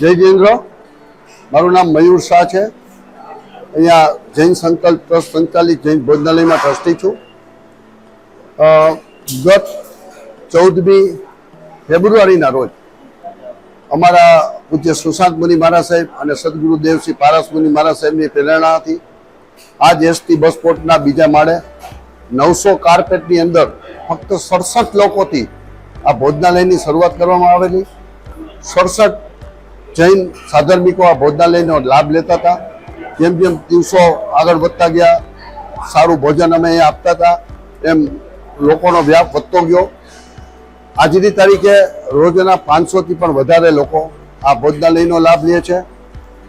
જય જયેન્દ્ર મારું નામ મયુર શાહ છે. અહીંયા જૈન સંકલ્પ ટ્રસ્ટ સંચાલિત જૈન ભોજનાલયમાં ટ્રસ્ટી છું. ગત ચૌદમી ફેબ્રુઆરીના રોજ અમારા પૂજ્ય સુશાંત મુનિ મહારાજ સાહેબ અને સદગુરુ દેવસિંહ પારસ મુનિ મહારાજ સાહેબની પ્રેરણાથી આજ એસટી બસ પોર્ટના બીજા માળે નવસો કાર્પેટની અંદર ફક્ત સડસઠ લોકોથી આ ભોજનાલયની શરૂઆત કરવામાં આવેલી. સડસઠ જૈન સાધર્મિકો આ ભોજનાલયનો લાભ લેતા હતા. જેમ જેમ દિવસો આગળ વધતા ગયા, સારું ભોજન અમે અહીંયા આપતા હતા. એમ લોકોનો વ્યાપ વધતો ગયો. આજની તારીખે રોજના પાંચસોથી પણ વધારે લોકો આ ભોજનાલયનો લાભ લે છે.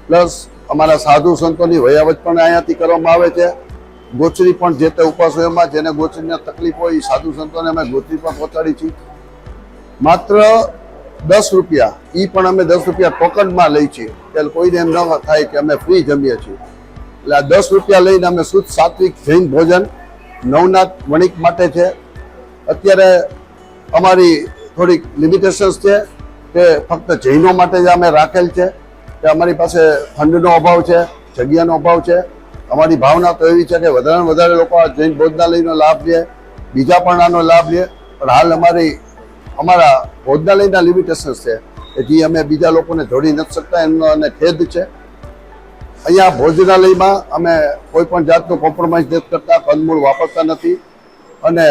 પ્લસ અમારા સાધુ સંતોની વયાવત પણ અહીંયાથી કરવામાં આવે છે. ગોચરી પણ જે તે ઉપાસોમાં જેને ગોચરીની તકલીફ હોય, એ સાધુ સંતોને અમે ગોચરી પણ પહોંચાડી છીએ માત્ર દસ રૂપિયા. એ પણ અમે દસ રૂપિયા ટોકનમાં લઈ છીએ. એટલે કોઈને એમ ન થાય કે અમે ફ્રી જમીએ છીએ. એટલે આ દસ રૂપિયા લઈને અમે શુદ્ધ સાત્વિક જૈન ભોજન નવનાથ વણિક માટે છે. અત્યારે અમારી થોડીક લિમિટેશન્સ છે કે ફક્ત જૈનો માટે જ અમે રાખેલ છે. કે અમારી પાસે ફંડનો અભાવ છે, જગ્યાનો અભાવ છે. અમારી ભાવના તો એવી છે કે વધારે વધારે લોકો આ જૈન ભોજનાલયનો લાભ લે, બીજા પણ આનો લાભ લે. પણ હાલ અમારી અમારા ભોજનાલયના લિમિટેશન્સ છે. કે જે અમે બીજા લોકોને જોડી નથી શકતા, એમનો અને ખેદ છે. અહીંયા ભોજનાલયમાં અમે કોઈ પણ જાતનું કોમ્પ્રોમાઇઝ નથી કરતા કંદમૂળ વાપરતા નથી. અને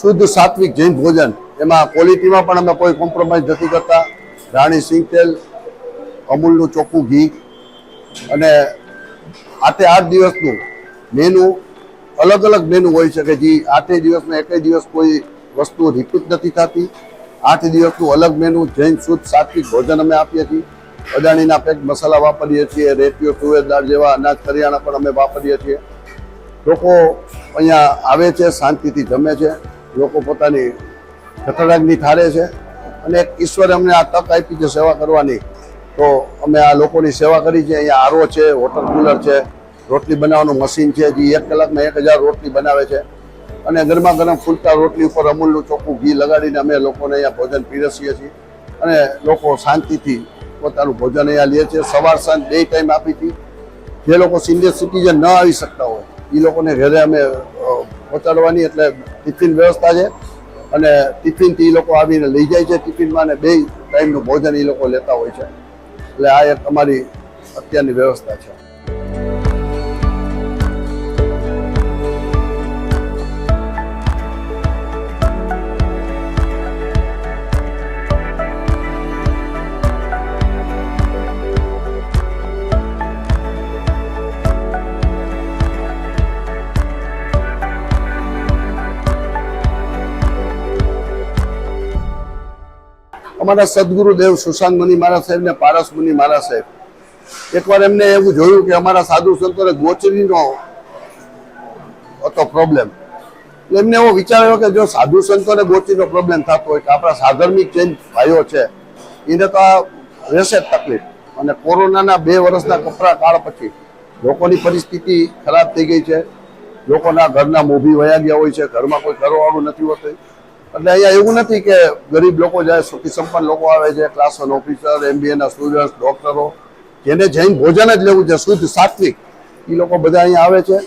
શુદ્ધ સાત્વિક જૈન ભોજન, એમાં ક્વોલિટીમાં પણ અમે કોઈ કોમ્પ્રોમાઇઝ નથી કરતા. રાણી સિંગ તેલ, અમૂલનું ચોખ્ખું ઘી અને આઠે આઠ દિવસનું મેનુ અલગ અલગ મેનુ હોય છે કે જે આઠે દિવસમાં એકેય દિવસ કોઈ વસ્તુ રિપીટ નથી થતી. આઠ દિવસનું અલગ મેનુ જૈન શુદ્ધ સાત્વિક ભોજન અમે આપીએ છીએ. અદાણીના પેક મસાલા વાપરીએ છીએ, રેતીઓ, તુવેર દાળ જેવા અનાજ કરિયાણા પણ અમે વાપરીએ છીએ. લોકો અહીંયા આવે છે, શાંતિથી જમે છે. લોકો પોતાની ખતરાગની ઠારે છે. અને એક ઈશ્વરે અમને આ તક આપી છે સેવા કરવાની. તો અમે આ લોકોની સેવા કરી છે. અહીંયા આરો છે વોટર કુલર છે, રોટલી બનાવવાનું મશીન છે. જે એક કલાકમાં એક હજાર રોટલી બનાવે છે. અને ગરમા ગરમ ફૂલતા રોટલી ઉપર અમૂલનું ચોખ્ખું ઘી લગાડીને અમે લોકોને અહીંયા ભોજન પીરસીએ છીએ. અને લોકો શાંતિથી પોતાનું ભોજન અહીંયા લે છે. સવાર સાંજ બે ટાઈમ આપી હતી. જે લોકો સિનિયર સિટીઝન ન આવી શકતા હોય, એ લોકોને ઘરે અમે પહોંચાડવાની એટલે ટિફિન વ્યવસ્થા છે. અને ટિફિનથી એ લોકો આવીને લઈ જાય છે ટિફિનમાં અને બે ટાઈમનું ભોજન એ લોકો લેતા હોય છે. એટલે આ એક અમારી અત્યારની વ્યવસ્થા છે. અમારા સદગુરુ દેવ સુશાંત મુનિ મહારાજ સાહેબ ને પારસ મુનિ મહારાજ સાહેબ. એકવાર એમને એવું જોયું કે અમારા સાધુ સંતોને ગોચરીનો હતો પ્રોબ્લેમ એમને એવો વિચાર આવ્યો કે જો સાધુ સંતોને ગોચરીનો પ્રોબ્લેમ થતો હોય કે આપણા સાધર્મિક જૈન ભાઈઓ છે, એને તો આ રહેશે જ તકલીફ. અને કોરોનાના બે વર્ષના કપરા કાળ પછી લોકોની પરિસ્થિતિ ખરાબ થઈ ગઈ છે. લોકોના ઘરના મોભી વયા ગયા હોય છે, ઘરમાં કોઈ કરવાવાળું નથી હોતું. એટલે અહીંયા એવું નથી કે ગરીબ લોકો જાય, સુખી સંપન્ન લોકો આવે છે ક્લાસ વન ઓફિસર એમબીએના સ્ટુડન્ટ ડોક્ટરો જેને જૈન ભોજન જ લેવું છે, શુદ્ધ સાત્વિક એ લોકો બધા અહીંયા આવે છે.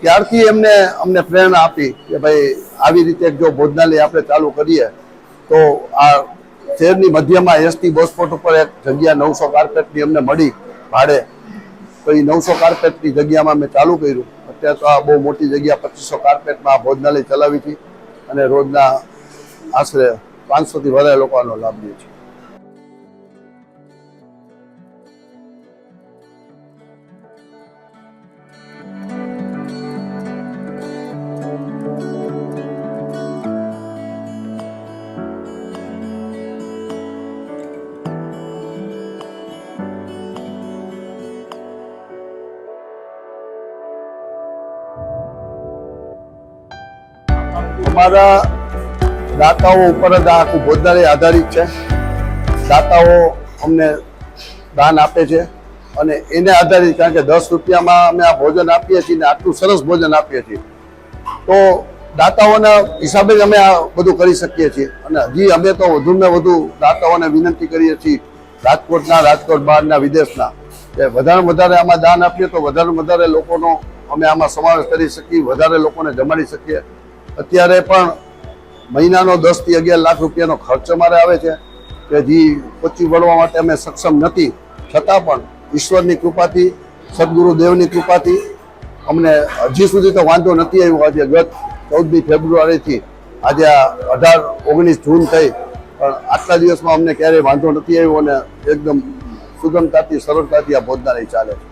ત્યારથી એમને, અમને પ્રેરણા આપી કે ભાઈ, આવી રીતે જો ભોજનાલય આપણે ચાલુ કરીએ, તો આ શહેરની મધ્યમાં એસટી બસપોર્ટ ઉપર એક જગ્યા નવસો કાર્પેટની અમને મળી ભાડે. તો એ નવસો કાર્પેટની જગ્યામાં મેં ચાલુ કર્યું. અત્યારે તો આ બહુ મોટી જગ્યા, પચીસો કાર્પેટમાં ભોજનાલય ચલાવી હતી અને રોજના આશરે પાંચસોથી વધારે લોકો આનો લાભ લે છે. અમારા દાતાઓ ઉપર જ આખું ભોજનાલય આધારિત છે. દાતાઓ અમને દાન આપે છે અને એને આધારિત કારણ કે દસ રૂપિયામાં અમે આ ભોજન આપીએ છીએ ને આટલું સરસ ભોજન આપીએ છીએ. તો દાતાઓના હિસાબે જ અમે આ બધું કરી શકીએ છીએ અને હજી અમે તો વધુને વધુ દાતાઓને વિનંતી કરીએ છીએ રાજકોટના, રાજકોટ બહારના, વિદેશના કે વધારે વધારે આમાં દાન આપીએ તો વધારે વધારે લોકોનો અમે આમાં સમાવેશ કરી શકીએ, વધારે લોકોને જમાડી શકીએ અત્યારે પણ મહિનાનો દસથી અગિયાર લાખ રૂપિયાનો ખર્ચ અમારે આવે છે કે જે પચી વળવા માટે અમે સક્ષમ નથી. છતાં પણ ઈશ્વરની કૃપાથી, સદગુરુદેવની કૃપાથી અમને હજી સુધી તો વાંધો નથી આવ્યો. આજે ગત ચૌદમી ફેબ્રુઆરીથી આજે આ અઢાર, ઓગણીસ જૂન થઈ પણ આટલા દિવસમાં અમને ક્યારેય વાંધો નથી આવ્યો અને એકદમ સુગમતાથી, સરળતાથી આ ભોજનાલય ચાલે છે.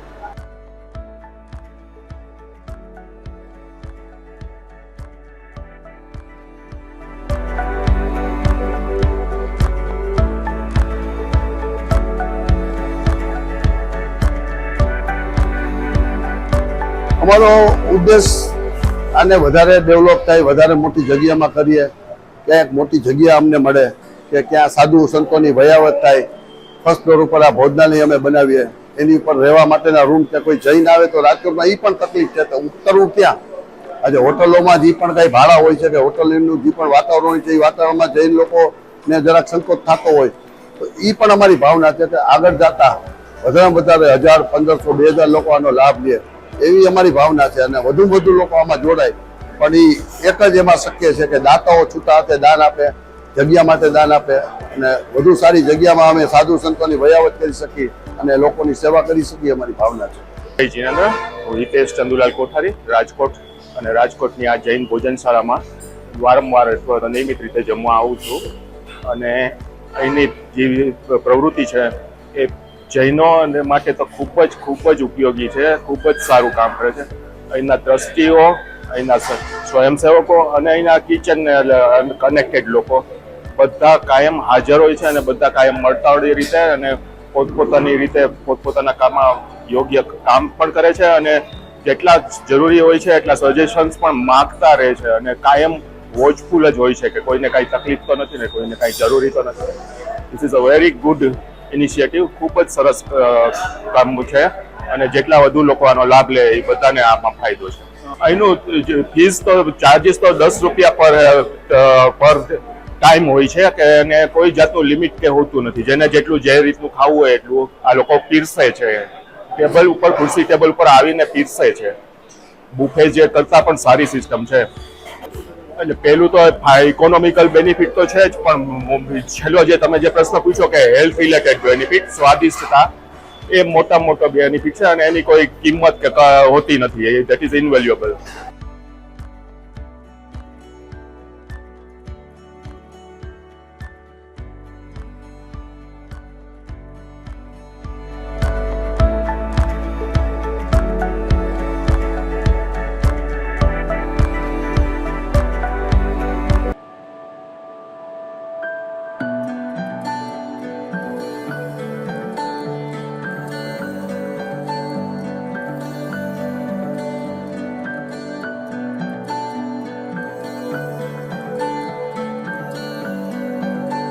અમારો ઉદ્દેશ આને વધારે ડેવલપ થાય, વધારે મોટી જગ્યામાં કરીએ, ક્યાંક મોટી જગ્યા અમને મળે, કે ક્યાં સાધુ સંતોની ભયાવત થાય ફર્સ્ટ ફ્લોર ઉપર આ ભોજનાલય અમે બનાવીએ, એની ઉપર રહેવા માટેના રૂમ કે કોઈ જઈને આવે તો રાજકોટમાં એ પણ તકલીફ છે, તો ઉતરવું ક્યાં? આજે હોટલોમાં જે પણ કાંઈ ભાડા હોય છે કે હોટલનું જે પણ વાતાવરણ હોય છે એ વાતાવરણમાં જઈને લોકોને જરાક સંકોચ થતો હોય, તો એ પણ અમારી ભાવના છે કે આગળ જતા વધારે વધારે હજાર, પંદરસો, બે હજાર લોકો આનો લાભ લે. એવી અમારી ભાવના છે અને વધુ વધુ લોકો આમાં જોડાય. પણ એ એક જ એમાં શક્ય છે કે દાતાઓ છૂટા હાથે દાન આપે, જગ્યા માટે દાન આપે અને વધુ સારી જગ્યામાં અમે સાધુ સંતોની વયાવત કરી શકીએ અને લોકોની સેવા કરી શકીએ અમારી ભાવના છે. જીનેન્દ્ર. હું હિતેશ ચંદુલાલ કોઠારી, રાજકોટ અને રાજકોટની આ જૈન ભોજનશાળામાં વારંવાર અથવા નિયમિત રીતે જમવા આવું છું. અને અહીંની જે પ્રવૃત્તિ છે એ જૈનો અને માટે તો ખૂબ જ ખૂબ જ ઉપયોગી છે. ખૂબ જ સારું કામ કરે છે. અહીંના ટ્રસ્ટીઓ અહીંના સ્વયંસેવકો અને અહીંના કિચન કનેક્ટેડ લોકો. બધા કાયમ હાજર હોય છે અને બધા કાયમ મળતા હોય રીતે અને પોતપોતાની રીતે પોતપોતાના કામમાં યોગ્ય કામ પણ કરે છે અને જેટલા જરૂરી હોય છે એટલા સજેશન્સ પણ માગતા રહે છે અને કાયમ વોચફુલ જ હોય છે કે કોઈને કાંઈ તકલીફ તો નથી ને કોઈને કાંઈ જરૂરી તો નથી. This is a very good initiative ખૂબ જ સરસ કામ છે અને જેટલા વધુ લોકો આનો લાભ લે એ બધાને આમાં ફાયદો છે. અહીંનું ફીસ તો ચાર્જિસ તો દસ રૂપિયા પર પર ટાઈમ હોય છે કે એને કોઈ જાતનું લિમિટ કે હોતું નથી. જેને જેટલું જે રીતનું ખાવું હોય એટલું આ લોકો પીરસે છે. ટેબલ ઉપર, ખુરશી ટેબલ ઉપર આવીને પીરસે છે. બુફે જે કરતાં પણ સારી સિસ્ટમ છે. એટલે પહેલું તો ઇકોનોમિકલ બેનિફિટ તો છે જ, પણ છેલ્લો જે તમે જે પ્રશ્ન પૂછો કે હેલ્થ રિલેટેડ બેનિફિટ સ્વાદિષ્ટતા, એ મોટા મોટો બેનિફિટ છે અને એની કોઈ કિંમત હોતી નથી દેટ ઇઝ ઇનવેલ્યુએબલ